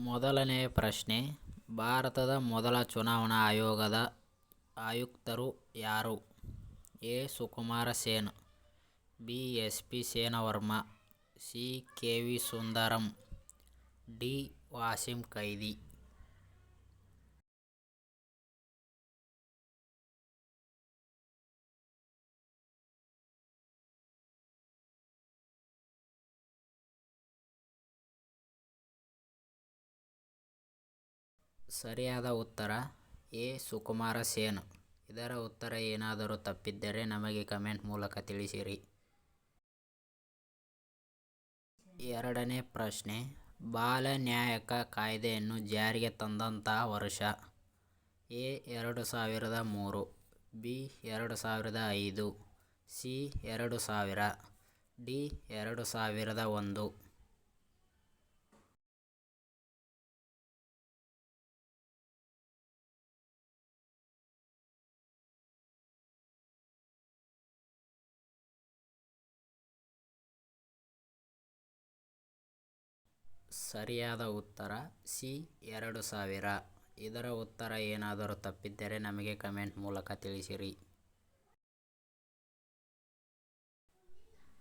ಮೊದಲನೆಯ ಪ್ರಶ್ನೆ ಭಾರತದ ಮೊದಲ ಚುನಾವಣಾ ಆಯೋಗದ ಆಯುಕ್ತರು ಯಾರು A Sukumar Sen B S P Senverma C K V Sundaram D Waseem ಖೈದಿ ಸರಿಯಾದ ಉತ್ತರ, ಎ. ಸುಕುಮಾರ ಸೇನ್. ಇದರ ಉತ್ತರ ಏನಾದರೂ ತಪ್ಪಿದ್ದರೆ ನಮಗೆ ಕಮೆಂಟ್ ಮೂಲಕ ತಿಳಿಸಿರಿ. ಎರಡನೇ ಪ್ರಶ್ನೆ, ಬಾಲ ನ್ಯಾಯಕ ಕಾಯ್ದೆಯನ್ನು ಜಾರಿಗೆ ತಂದಂತಹ ವರ್ಷ, ಎ. ಎರಡು ಸಾವಿರದ ಮೂರು, ಬಿ. ಎರಡು ಸಾವಿರದ ಐದು, ಸಿ. ಎರಡು ಸಾವಿರ, ಡಿ. ಎರಡು ಸಾವಿರದ ಒಂದು. ಸರಿಯಾದ ಉತ್ತರ ಸಿ, ಎರಡು ಸಾವಿರ. ಇದರ ಉತ್ತರ ಏನಾದರೂ ತಪ್ಪಿದ್ದರೆ ನಮಗೆ ಕಮೆಂಟ್ ಮೂಲಕ ತಿಳಿಸಿರಿ.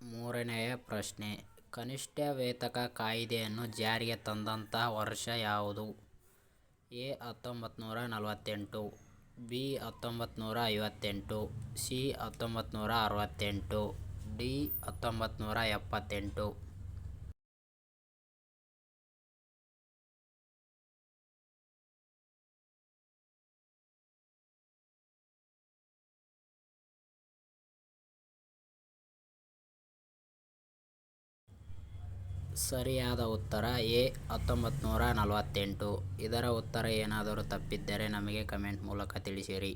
ಮೂರನೆಯ ಪ್ರಶ್ನೆ, ಕನಿಷ್ಠ ವೇತಕ ಕಾಯ್ದೆಯನ್ನು ಜಾರಿಗೆ ತಂದಂತಹ ವರ್ಷ ಯಾವುದು? ಎ ಹತ್ತೊಂಬತ್ತು ನೂರ ನಲವತ್ತೆಂಟು, ಬಿ ಹತ್ತೊಂಬತ್ತು ನೂರ ಐವತ್ತೆಂಟು, ಸಿ ಹತ್ತೊಂಬತ್ತು ನೂರ ಅರವತ್ತೆಂಟು, ಡಿ ಹತ್ತೊಂಬತ್ತು ನೂರ ಎಪ್ಪತ್ತೆಂಟು. ಸರಿಯಾದ ಉತ್ತರ ಎ ಹತ್ತೊಂಬತ್ತು ನೂರ ನಲವತ್ತೆಂಟು. ಇದರ ಉತ್ತರ ಏನಾದರೂ ತಪ್ಪಿದ್ದರೆ ನಮಗೆ ಕಮೆಂಟ್ ಮೂಲಕ ತಿಳಿಸಿರಿ.